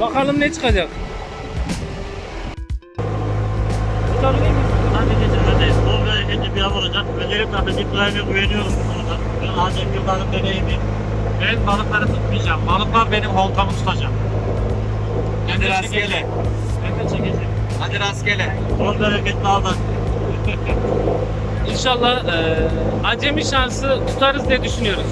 Bakalım ne çıkacak. Hadi getirmedeyiz. Bol bereketli bir av olacak. Özellikle Ahmet İbrahim'e güveniyorum bu konuda. Ben Adem Yılmaz'ın deneyimi. Ben balıkları tutmayacağım. Balıklar benim holtamı tutacak. Hadi rastgele. Ben de çekeceğim. Hadi rastgele. Bol bereketli avlar. İnşallah e, acemi şansı tutarız diye düşünüyoruz.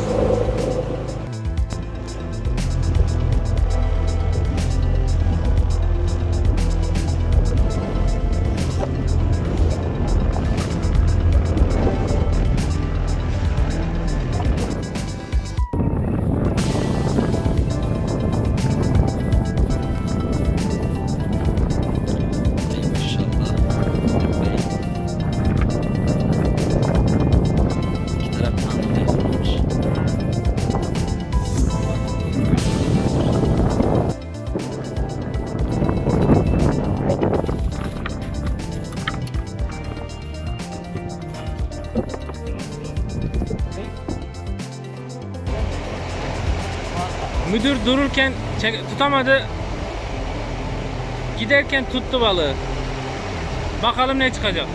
Müdür dururken çek- tutamadı. Giderken tuttu balığı. Bakalım ne çıkacak.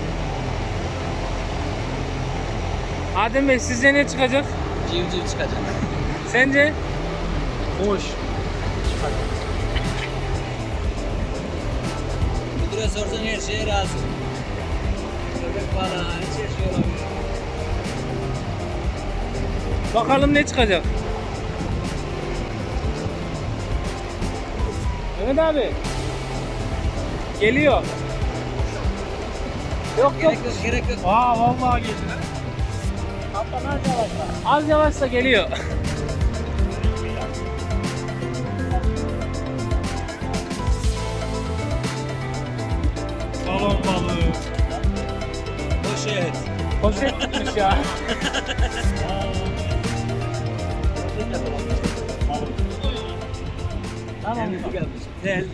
Adem Bey sizce ne çıkacak? Civciv çıkacak. Sence? Hoş. Müdüre sorsan her şeye razı. Köpek balığı, her şey olabilir. Bakalım ne çıkacak. Mehmet abi. Geliyor. Yok yok. Gerek yok, gerek yok. Aa vallahi geldi. Az yavaşsa geliyor. Balon balığı. Poşet. Poşet tutmuş ya. Tamam. Tel.